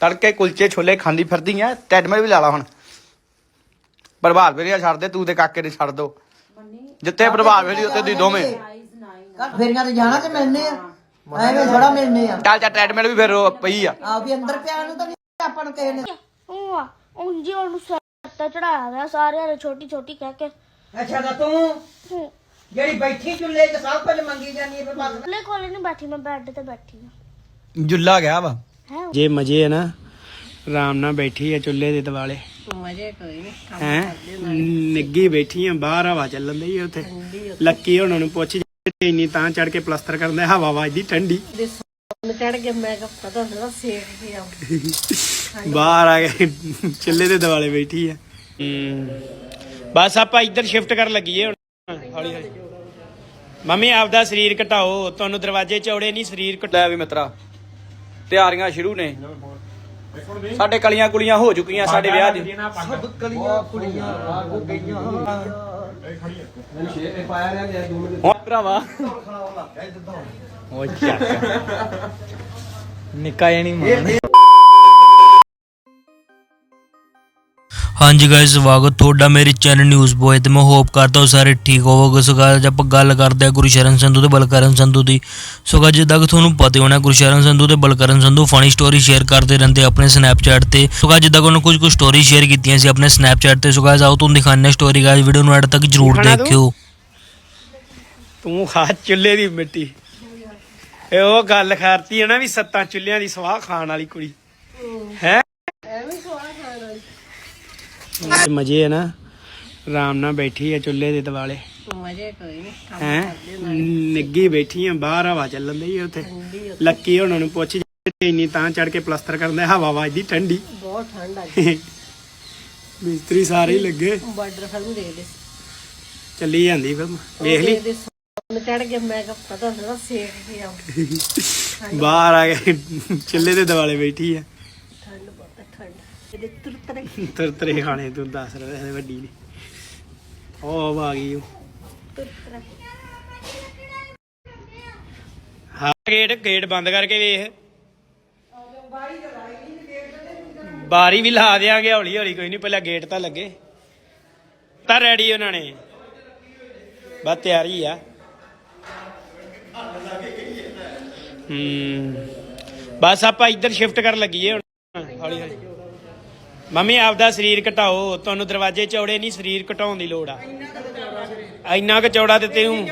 ਤੜਕੇ ਕੁਲਚੇ ਛੋਲੇ ਖਾਂਦੀ ਫਿਰਦੀ ਐ ਟੈਡਮਿਲ ਵੀ ਲਾ ਲਾ ਹੁਣ। ਪ੍ਰਭਾਤ ਫੇਰੀਆ ਛੱਡ ਦੇ ਤੂੰ ਤੇ ਕਾਕੇ ਨੇ ਛੱਡ ਦੋ। ਜਿੱਥੇ ਪ੍ਰਭਾਤ ਫੇਰੀ ਉੱਥੇ ਤੁਸੀਂ ਦੋਵੇਂ। ਫੇਰੀਆਂ ਤੇ ਜਾਣਾ ਤੇ ਮਿਲਨੇ ਆ। ਐਵੇਂ ਥੋੜਾ ਮਿਲਨੇ ਆ। ਚੱਲ ਚੱਲ ਟੈਡਮਿਲ ਵੀ ਫਿਰ ਉਹ ਪਈ ਆ। ਆ ਵੀ ਅੰਦਰ ਪਿਆ ਨੂੰ ਤਾਂ ਨਹੀਂ ਆਪਾਂ ਨੂੰ ਕਿਸੇ ਨੇ। ਉਹ ਆ ਉਂਝ ਹੀ ਉਹਨੂੰ ਸੱਤਾ ਚੜਾਇਆ ਗਿਆ ਸਾਰਿਆਂ ਨੇ ਛੋਟੀ ਛੋਟੀ ਕਹਿ ਕੇ। ਅੱਛਾ ਤਾਂ ਤੂੰ ਜਿਹੜੀ ਬੈਠੀ ਚੁੱਲ੍ਹੇ ਤੇ ਸਭ ਕੁਝ ਮੰਗੀ ਜਾਂਦੀ ਹੈ ਪਰ ਲੈ ਕੋਲੇ ਨਹੀਂ ਬੈਠੀ ਮੈਂ ਬੈੱਡ ਤੇ ਬੈਠੀ ਆ ਜੁੱਲਾ ਗਿਆ ਵਾ। ਹੈ ਜੇ ਮਜੇ ਹੈ ਨਾ ਆਰਾਮ ਨਾਲ ਬੈਠੀ ਹੈ ਚੁੱਲ੍ਹੇ ਦੇ ਦਿਵਾਲੇ ਮਜ਼ੇ ਕੋਈ ਨਹੀਂ ਹੈ? ਨਿੱਗੀ ਬੈਠੀ ਆ ਬਾਹਰ ਹਵਾ ਚੱਲਣ ਦੀ ਆ ਉੱਥੇ। ਲੱਕੀ ਉਹਨਾਂ ਨੂੰ ਪੁੱਛ ਜੇ ਇੰਨੀ ਤਾਂ ਚੜ ਕੇ ਪਲਸਤਰ ਕਰਦੇ ਹਵਾ ਵੱਜਦੀ ਠੰਡੀ। ਚੜ ਕੇ ਮੈਂ ਕਿਹਾ ਪਤਾ ਥੋੜਾ ਸੇਕ ਕੇ ਆ। ਬਾਹਰ ਆ ਕੇ ਚੁੱਲ੍ਹੇ ਦੇ ਦਿਵਾਲੇ ਬੈਠੀ ਆ। ਬਸ ਆਪਾਂ ਇੱਧਰ ਸ਼ਿਫਟ ਕਰਨ ਲੱਗੀਏ ਹੁਣ। ਹੌਲੀ ਹੌਲੀ। ਮੰਮੀ ਆਪਦਾ ਸਰੀਰ ਘਟਾਓ। ਤੁਹਾਨੂੰ ਦਰਵਾਜ਼ੇ ਚੌੜੇ ਨਹੀਂ ਸਰੀਰ ਘਟਾਇਆ ਵੀ ਮਿੱਤਰਾ। ਤਿਆਰੀਆਂ ਸ਼ੁਰੂ ਨੇ। ਸਾਡੇ ਕਲੀਆਂ ਕੁਲੀਆਂ ਹੋ ਚੁੱਕੀਆਂ ਸਾਡੇ ਵਿਆਹ ਦੀ। ਸਭ ਕਲੀਆਂ ਕੁੜੀਆਂ ਰਾਗ ਗਈਆਂ। ਹੁਣ ਭਰਾਵਾ। ਓ ਚੱਕ। ਨਿੱਕਾ ਜਿਹਾ ਨਹੀਂ ਹਾਂਜੀ ਗਾਇਸ ਸਵਾਗਤ ਤੁਹਾਡਾ ਮੇਰੇ ਚੈਨਲ ਨਿਊਜ਼ ਬੋਏ ਤੇ ਮੈਂ ਹੋਪ ਕਰਦਾ ਹਾਂ ਸਾਰੇ ਠੀਕ ਹੋਵੋਗੇ। ਸੋ ਅੱਜ ਆਪਾਂ ਗੱਲ ਕਰਦੇ ਹਾਂ ਗੁਰਸ਼ਰਨ ਸੰਧੂ ਤੇ ਬਲਕਰਨ ਸੰਧੂ ਦੀ। ਸੋ guys, ਜਿੱਦਾਂ ਕਿ ਤੁਹਾਨੂੰ ਪਤਾ ਹੀ ਹੋਣਾ ਗੁਰਸ਼ਰਨ ਸੰਧੂ ਤੇ Balkaran Sandhu funny story share ਕਰਦੇ ਰਹਿੰਦੇ ਆਪਣੇ ਸਨੈਪਚੈਟ ਤੇ। ਸੋ guys, ਜਿੱਦਾਂ ਕਿ ਉਹਨਾਂ ਕੁਝ ਕੁ ਸਟੋਰੀ ਸ਼ੇਅਰ ਕੀਤੀਆਂ ਸੀ ਆਪਣੇ ਸਨੈਪਚੈਟ ਤੇ। ਸੋ guys, ਆਓ ਤੁਹਾਨੂੰ ਦਿਖਾਉਂਦੇ ਸਟੋਰੀ ਗਾਇਸ ਵੀਡੀਓ ਨੂੰ ਐਡ ਤੱਕ ਜਰੂਰ? ਦੇਖਿਓ। ਤੂੰ ਖਾ ਚੁੱਲ੍ਹੇ ਦੀ ਮਿੱਟੀ। ਇਹ ਉਹ ਗੱਲ ਕਰਤੀ ਹੈ ਨਾ ਵੀ ਸੱਤਾਂ ਚੁੱਲ੍ਹਿਆਂ ਦੀ ਸਵਾਹ ਖਾਣ ਵਾਲੀ ਕੁੜੀ। ਹੈ? ਮਜੇ ਹੈ ਨਾ। ਆਰਾਮ ਨਾਲ ਬੈਠੀ ਹੈ ਚੁੱਲ੍ਹੇ ਦੇ ਦਿਵਾਲੇ ਮਜ਼ੇ ਕੋਈ ਨਹੀਂ ਹੈ? ਨਿੱਗੀ ਬੈਠੀ ਆ ਬਾਹਰ ਹਵਾ ਚੱਲਣ ਦੀ ਉੱਥੇ। ਲੱਕੀ ਉਹਨਾਂ ਨੂੰ ਪੁੱਛ ਜੇ ਇੰਨੀ ਤਾਂ ਚੜ ਕੇ ਪਲਸਤਰ ਕਰਦੇ ਹਵਾ ਵੱਜਦੀ ਠੰਡੀ। ਬਹੁਤ ਠੰਡ ਆ ਮਿਸਤਰੀ ਸਾਰੇ ਹੀ ਲੱਗੇ। ਬਾਰਡਰ ਫਿਲਮ ਦੇ ਦੇ ਚੱਲੀ ਜਾਂਦੀ ਫਿਲਮ ਵੇਖ ਲਈ। ਚੜ ਕੇ ਮੈਂ ਕਿਹਾ ਪਤਾ ਸੇਕ ਕੇ ਆ ਬਾਹਰ ਆ ਕੇ ਚੁੱਲ੍ਹੇ ਦੇ ਦਿਵਾਲੇ ਬੈਠੀ ਆ। ਤੁਰਤਰੇ। ਤਰ ਤਰੇ ਖਾਣੇ ਤੂੰ ਦੱਸ ਰਿਹਾ ਹੈ ਵੱਡੀ ਨੇ। ਉਹ ਆ ਗਈ ਉਹ। ਹਾਂ ਗੇਟ ਗੇਟ ਬੰਦ ਕਰਕੇ ਵੇਖ। ਬਾਰੀ ਵੀ ਲਾ ਦਿਆਂਗੇ ਹੌਲੀ ਹੌਲੀ ਕੋਈ ਨਹੀਂ ਪਹਿਲਾਂ ਗੇਟ ਤਾਂ ਲੱਗੇ। ਤਾਂ ਰੈਡੀ ਉਹਨਾਂ ਨੇ। ਬਸ ਤਿਆਰੀ ਆ। ਹੂੰ। ਬਸ ਆਪਾਂ ਇੱਧਰ ਸ਼ਿਫਟ ਕਰਨ ਲੱਗੀਏ ਹੁਣ। ਹੌਲੀ ਹੌਲੀ। ਮੰਮੀ ਆਪਦਾ ਸਰੀਰ ਘਟਾਓ। ਤੁਹਾਨੂੰ ਦਰਵਾਜ਼ੇ ਚੌੜੇ ਨਹੀਂ ਸਰੀਰ ਘਟਾਉਣ ਦੀ ਲੋੜ ਆ। ਇੰਨਾ ਕੁ ਚੌੜਾ ਤੇ ਤੈਨੂੰ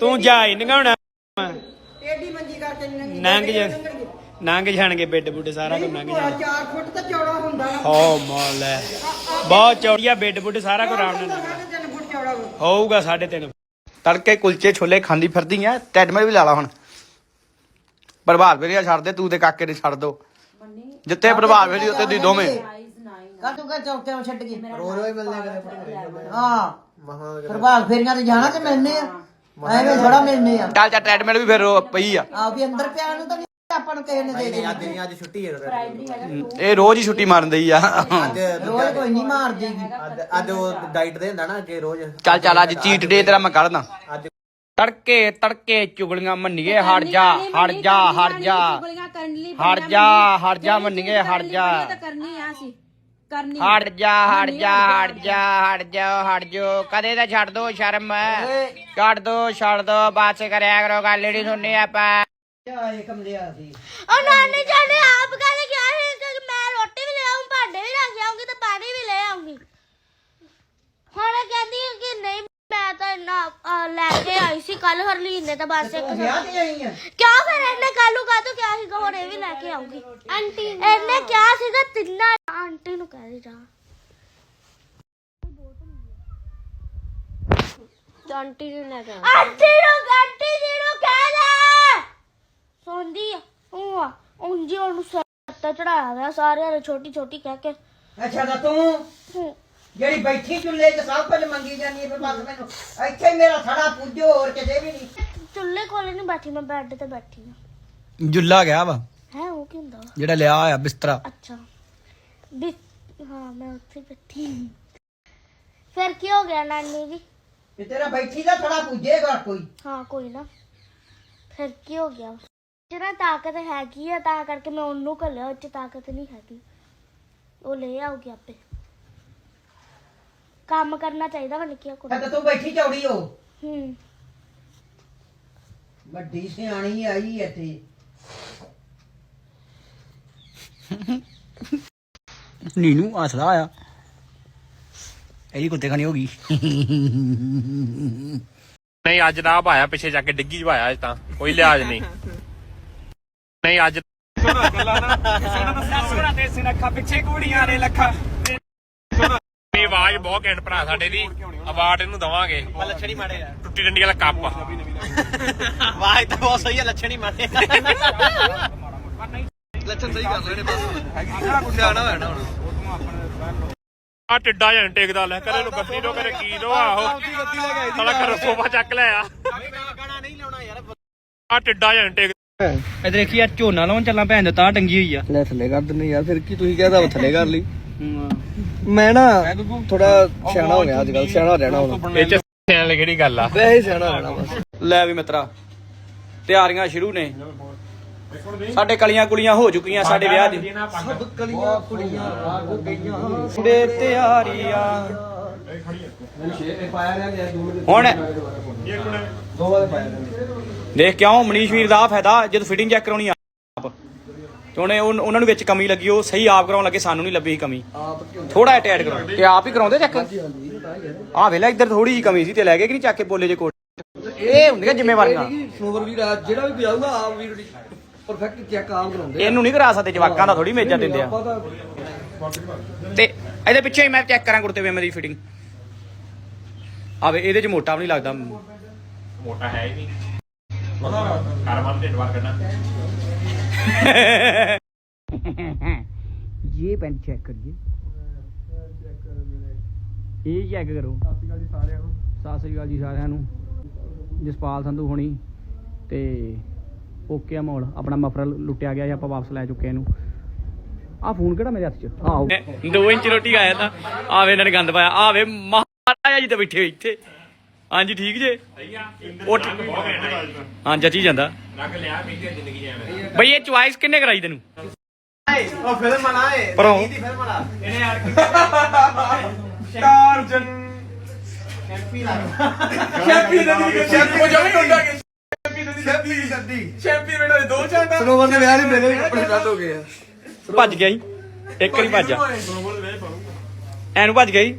ਤੂੰ ਜਾ ਹੀ ਨਗਾਉਣਾ ਏਡੀ ਮੰਜੀ ਕਰਕੇ ਨੰਗ ਜਾ ਨੰਗ ਜਾਣਗੇ ਬੈੱਡ ਬੁੱਡ ਸਾਰਾ ਕੁਝ ਨੰਗ ਜਾਣਾ। 4 ਫੁੱਟ ਤਾਂ ਚੌੜਾ ਹੁੰਦਾ। ਹੋ ਮਾਲ। ਹੈ ਬਹੁਤ ਚੌੜੀਆ ਬੈੱਡ ਬੁੱਡ ਸਾਰਾ ਕੁਝ ਆਰਾਮ ਨਾਲ। ਲੰਘਣਾ। 3 ਫੁੱਟ ਚੌੜਾ ਹੋਊਗਾ 3.5 ਤੜਕੇ ਕੁਲਚੇ ਛੋਲੇ ਖਾਂਦੀ ਫਿਰਦੀ ਐ ਟੈਡਮਿਲ ਵੀ ਲਾ ਲਾ ਹੁਣ। ਪ੍ਰਭਾਤ ਫੇਰੀਆ ਛੱਡ ਦੇ ਤੂੰ ਤੇ ਕਾਕੇ ਨੇ ਛੱਡ ਦੋ। ਜਿੱਥੇ ਪ੍ਰਭਾਤ ਫੇਰੀ ਉੱਥੇ ਤੁਸੀਂ ਦੋਵੇਂ। ਕੱਲ ਤੂੰ ਕਹ ਚੌਕੇ ਛੱਡ ਗਈ ਰੋ ਰੋ ਹੀ ਮਿਲਨੇ ਹਾਂ। ਪ੍ਰਭਾਤ ਫੇਰੀਆਂ ਤੇ ਜਾਣਾ ਤੇ ਮਿਲਨੇ ਆ। ਐਵੇਂ ਥੋੜਾ ਮਿਲਨੇ ਆ। ਚੱਲ ਚੱਲ ਟੈਡਮਿਲ ਵੀ ਫਿਰ ਪਈ ਆ। ਆ ਵੀ ਅੰਦਰ ਪਿਆ ਨੂੰ ਤਾਂ ਨਹੀਂ ਆਪਾਂ ਨੂੰ ਕਿਸੇ ਨੇ ਦੇ ਦੇਣੀ। ਅੱਜ ਛੁੱਟੀ ਹੈ ਇਹ ਰੋਜ਼ ਹੀ ਛੁੱਟੀ ਮਾਰਨ ਦਈ ਆ। ਰੋਜ਼ ਕੋਈ ਨਹੀਂ ਮਾਰ ਦੇਗੀ ਅੱਜ ਅੱਜ ਉਹ ਡਾਈਟ ਦੇ ਹੁੰਦਾ ਨਾ ਅੱਗੇ ਰੋਜ਼ ਚੱਲ ਚੱਲ ਅੱਜ ਚੀਟ ਡੇ ਤੇਰਾ ਮੈਂ ਕੱਢਦਾ। ਅੱਜ ਤੜਕੇ ਤੜਕੇ ਚੁਗਲੀਆਂ ਮੰਨੀਏ ਹਟ ਜਾ ਹਟ ਜਾ ਹਟ ਜਾ। ਹਟ ਜਾ ਹਟ ਜਾ ਮੰਨੀਏ ਹਟ ਜਾ। ਕਰਨੀ ਆ ਸੀ ਕਰਨੀ। ਹਟ ਜਾ ਹਟ ਜਾ ਹਟ ਜਾ ਹਟ ਜਾ ਹਟ ਜੋ। ਕਦੇ ਤਾਂ ਛੱਡ ਦੋ ਸ਼ਰਮ। ਛੱਡ ਦੋ ਛੱਡ ਦੋ ਬਾਤ ਕਰਿਆ ਕਰੋ ਗੱਲ ਨਹੀਂ ਸੁਣਨੀ ਆਪਾਂ। ਇਹ ਕਮਲਿਆ ਸੀ? ਉਹ ਨਾਨੀ ਜਾਨੇ ਆਪ ਕਹਿੰਦੇ ਕਿਹਾ ਸੀ ਕਿ ਮੈਂ ਰੋਟੀ ਵੀ ਲੈ ਆਉਂ ਭਾਂਡੇ ਵੀ ਰੱਖ ਆਉਂਗੀ ਤੇ ਪਾਣੀ ਵੀ ਲੈ ਆਉਂਗੀ ਹੁਣ ਇਹ ਕਹਿੰਦੀ ਹੈ ਕਿ ਨਹੀਂ ਮੈਂ ਤਾਂ ਇੰਨਾ ਅਹ, ਲੈ ਕੇ ਆਈ ਸੀ ਕੱਲ ਹਰਲੀਨ ਨੇ ਤਾਂ ਬਸ ਇੱਕ ਵਿਆਹ ਤੇ ਆਈ ਆ? ਕਿਉਂ ਫਿਰ ਇਹਨੇ ਕੱਲੂ ਕਾ ਤੂੰ ਕਿਹਾ ਸੀਗਾ? ਹੁਣ ਇਹ ਵੀ ਲੈ ਕੇ ਆਉਂਗੀ ਆਂਟੀ ਇਹਨੇ ਕਿਹਾ ਸੀਗਾ ਤਿੰਨਾਂ ਆਂਟੀ ਨੂੰ ਕਹਿ ਦੇ ਜਾ। ਆਂਟੀ ਨੂੰ ਲੈ ਕੇ ਆਂਟੀ ਨੂੰ ਆਂਟੀ ਜੀ ਨੂੰ ਕਹਿ ਦੇ। ਸੌਂਦੀ ਆ। ਉਹ ਆ। ਉਂਝ ਹੀ ਉਹਨੂੰ ਸੱਤਾ ਚੜਾਇਆ ਗਿਆ ਸਾਰਿਆਂ ਨੇ ਛੋਟੀ ਛੋਟੀ ਕਹਿ ਕੇ। ਅੱਛਾ ਤਾਂ ਤੂੰ ਜਿਹੜੀ ਬੈਠੀ ਚੁੱਲ੍ਹੇ ਤੇ ਸਭ ਕੁਝ ਮੰਗੀ ਜਾਂਦੀ ਹੈ ਪਰ ਬਸ ਮੈਨੂੰ ਇੱਥੇ ਹੀ ਮੇਰਾ ਥੜਾ ਪੁੱਜੋ ਹੋਰ ਕਿਤੇ ਵੀ ਨਹੀਂ। ਚੁੱਲ੍ਹੇ ਕੋਲੇ ਨਹੀਂ ਬੈਠੀ ਮੈਂ ਬੈੱਡ ਤੇ ਬੈਠੀ ਆ ਜੁੱਲਾ ਗਿਆ ਵਾ? ਹੈ ਉਹ ਕੀ ਹੁੰਦਾ? ਵਾ? ਜਿਹੜਾ ਲਿਆ ਆ ਬਿਸਤਰਾ। ਅੱਛਾ। ਵੀ ਹਾਂ ਮੈਂ ਉੱਥੇ ਬੈਠੀ ਫਿਰ ਕੀ ਹੋ ਗਿਆ ਨਾਨੀ ਜੀ? ਤੇ ਤੇਰਾ ਬੈਠੀ ਦਾ ਥੜਾ ਪੁੱਜੇਗਾ ਕੋਈ। ਹਾਂ ਕੋਈ ਨਾ। ਫਿਰ ਕੀ ਹੋ ਗਿਆ? ਜਿਹੜਾ ਤਾਕਤ ਹੈਗੀ ਆ ਤਾਂ ਕਰਕੇ ਮੈਂ ਉਹਨੂੰ ਘੱਲਿਆ ਉਹ ਚ ਤਾਕਤ ਨਹੀਂ ਹੈਗੀ। ਉਹ ਲੈ ਆਉਗੀ ਆਪੇ। ਕੰਮ ਕਰਨਾ ਚਾਹੀਦਾ ਵਾ ਨਿੱਕੀਆਂ ਕੁੜੀਆਂ ਤਾਂ ਤੂੰ ਬੈਠੀ ਚੌੜੀ ਹੋ। ਹੂੰ। ਵੱਡੀ ਸਿਆਣੀ ਆਈ ਇੱਥੇ। ਨੀਨੂ ਹੱਸਦਾ ਆਇਆ। ਇਹਦੀ ਕੁੱਤੇ ਖਾਣੀ ਹੋ ਗਈ। ਨਹੀਂ ਅੱਜ ਨਾ ਭਾਇਆ ਪਿੱਛੇ ਜਾ ਕੇ ਡਿੱਗੀ ਚ ਭਾਇਆ ਅੱਜ ਤਾਂ। ਕੋਈ ਲਿਹਾਜ਼ ਨਹੀਂ। ਨਹੀਂ ਅੱਜ ਸੋਨਾ ਤੇ ਸਿਨਖਾ ਪਿੱਛੇ ਕੁੜੀਆਂ ਨੇ ਲੱਖਾਂ। ਆਵਾਜ਼ ਬਹੁਤ ਘੈਂਟ ਭਰਾ ਸਾਡੇ ਦੀ। ਅਵਾਰਡ ਇਹਨੂੰ ਦਵਾਂਗੇ। ਲੱਛਣ ਹੀ ਮਾੜੇ ਆ। ਟੁੱਟੀ ਡੰਡੀ ਵਾਲਾ ਕੱਪ ਆਵਾਜ਼ ਤਾਂ ਬਹੁਤ ਸਹੀ ਆ ਲੱਛਣ ਹੀ ਮਾੜੇ ਲੱਛਣ ਸਹੀ ਕਰ ਲੈਣੇ ਬਸ। ਸਿਆਣਾ ਹੋਇਆ ਨਾ ਹੁਣ। ਆ ਟਿੱਡਾ ਜਾਂ ਟੇਕਦਾ ਲੈ ਕਰੇ ਨੂੰ ਗੱਡੀ ਤੋਂ ਕਰੇ ਕੀ ਦੋ ਆਹੋ। ਸਾਲਾ ਕਰ ਸੋਫਾ ਚੱਕ ਲਿਆ। ਗਾਣਾ ਨਹੀਂ ਲਾਉਣਾ ਯਾਰ ਆ ਟਿੱਡਾ ਜਾਂ ਟੇਕ ਇਧਰ ਦੇਖੀ ਆ ਝੋਨਾ ਲਾਉਣ ਚੱਲਾਂ ਭੈਣ ਦੇ ਤਾਂ ਟੰਗੀ ਹੋਈ ਆ। ਲੈ ਥੱਲੇ ਕਰ ਦਿੰਨੇ ਯਾਰ ਫਿਰ ਕੀ ਤੁਸੀਂ ਕਹਦਾ ਥੱਲੇ ਕਰ ਲਈ। ਮੈਂ ਨਾ ਥੋੜਾ ਸਿਆਣਾ ਹੋ ਗਿਆ ਅੱਜ ਕੱਲ ਸਿਆਣਾ ਰਹਿਣਾ ਹੁਣ। ਇਹ ਚ ਸਿਆਣ ਵਾਲੀ ਕਿਹੜੀ ਗੱਲ ਆ? ਵੈਸੇ ਹੀ ਸਿਆਣਾ ਰਹਿਣਾ ਬਸ। ਲੈ ਵੀ ਮਿੱਤਰਾ ਤਿਆਰੀਆਂ ਸ਼ੁਰੂ ਨੇ। ਸਾਡੇ ਕਲੀਆਂ ਕੁਲੀਆਂ ਹੋ ਚੁੱਕੀਆਂ ਸਾਡੇ ਵਿਆਹ ਦੀ। ਕਲੀਆਂ ਕੁੜੀਆਂ ਆ ਗਈਆਂ। ਦੇ ਤਿਆਰੀਆਂ। ਪਾਇਆ ਰਿਹਾ ਗਿਆ ਦੋ ਮਿੰਟ। ਹੁਣ ਦੇਖ ਕਿਉਂ ਮਨੀਸ਼ ਵੀਰ ਦਾ ਆਹ ਫਾਇਦਾ ਜਦ ਫਿਟਿੰਗ ਚੈੱਕ ਕਰਾਉਣੀ ਤੇ ਉਹਨੇ ਉਨ- ਉਹਨਾਂ ਨੂੰ ਵਿੱਚ ਕਮੀ ਲੱਗੀ ਉਹ ਸਹੀ ਆਪ ਕਰਾਉਣ ਲੱਗੇ ਸਾਨੂੰ ਨਹੀਂ ਲੱਭੀ ਸੀ ਕਮੀ। ਆਪ ਥੋੜਾ ਜਿਹਾ ਟੈਡ ਕਰੋ ਤੇ ਆਪ ਹੀ ਕਰਾਉਂਦੇ ਚੈੱਕ? ਆ ਵੇਲਾ ਇੱਧਰ ਥੋੜੀ ਜਿਹੀ ਕਮੀ ਸੀ ਤੇ ਲੈ ਗਏ ਕਿ ਨਹੀਂ ਚੱਕ ਕੇ ਬੋਲੇ ਜੇ ਕੋਟ ਇਹ ਹੁੰਦੀਆਂ ਜ਼ਿੰਮੇਵਾਰੀਆਂ। ਸਨੋਵਰ ਵੀਰ ਆ, ਜਿਹੜਾ ਵੀ ਆਊਗਾ ਆਪ ਵੀਰ ਪਰਫੈਕਟ ਚੈੱਕ ਆਪ ਕਰਾਉਂਦੇ ਆ। ਇਹਨੂੰ ਨਹੀਂ ਕਰਾ ਸਕਦੇ ਜਵਾਕਾਂ ਦਾ ਥੋੜੀ ਮੇਜਾ ਦਿੰਦੇ ਆ। ਆਪਾਂ ਤਾਂ ਤੇ ਇਹਦੇ ਪਿੱਛੇ ਹੀ ਮੈਂ ਚੈੱਕ ਕਰਾਂ ਕੁੜਤੇ ਪਜਾਮੇ ਦੀ ਫਿਟਿੰਗ ਆਵੇ ਇਹਦੇ ਚ ਮੋਟਾ ਵੀ ਨਹੀਂ ਲੱਗਦਾ। ਮੋਟਾ ਹੈ ਹੀ ਨਹੀਂ। ਕਾਰਵਾਨ ਢਿੱਡ ਵਾਰ ਕਰਨਾ ਇਹ ਪੈਂਟ ਚੈੱਕ ਕਰੀਏ। ਇਹ ਚੈੱਕ ਕਰੋ। ਸਤਿ ਸ਼੍ਰੀ ਅਕਾਲ ਜੀ ਸਾਰਿਆਂ ਨੂੰ। ਜਸਪਾਲ ਸੰਧੂ ਹੋਣੀ ਤੇ ਓਕੇ ਮੋਲ ਆਪਣਾ ਮਫਰਲ ਲੁੱਟਿਆ ਗਿਆ ਸੀ, ਆਪਾਂ ਵਾਪਸ ਲੈ ਚੁੱਕੇ ਇਹਨੂੰ। ਆ ਫੋਨ ਕਿਹੜਾ ਮੇਰੇ ਹੱਥ 'ਚ? ਆਹੋ 2 ਇੰਚ ਰੋਟੀ ਆਇਆ ਤਾਂ। ਆਵੇ ਇਹਨਾਂ ਨੇ ਗੰਦ ਪਾਇਆ। ਆਵੇ ਮਹਾਰਾਜਾ ਜੀ ਤੇ ਬੈਠੇ ਹੋਏ ਇੱਥੇ। ਹਾਂਜੀ ਠੀਕ ਜੇ? ਉੱਠ ਹਾਂ ਜੱਜੀ ਜਾਂਦਾ। ਲੱਗ ਲਿਆ ਮੇਰੀ ਜ਼ਿੰਦਗੀ ਐਵੇਂ ਬਈ ਇਹ ਚੁਆਇਸ ਕਿੰਨੇ ਕਰਾਈ ਤੈਨੂੰ? ਉਹ ਫਿਲਮ ਬਣਾ ਏ ਪਰੋਂ ਫਿਲਮ ਬਣਾ। ਸਨੋਵਰ ਦੇ ਵਿਆਹ ਨਹੀਂ ਮੇਰੇ ਕੱਪੜੇ ਸਟਾਰਟ ਹੋ ਗਏ ਆ। ਭੱਜ ਗਿਆ ਜੀ। ਇੱਕ ਵਾਰੀ ਭੱਜ ਜਾ। ਐਨੂੰ ਭੱਜ ਗਿਆ ਜੀ।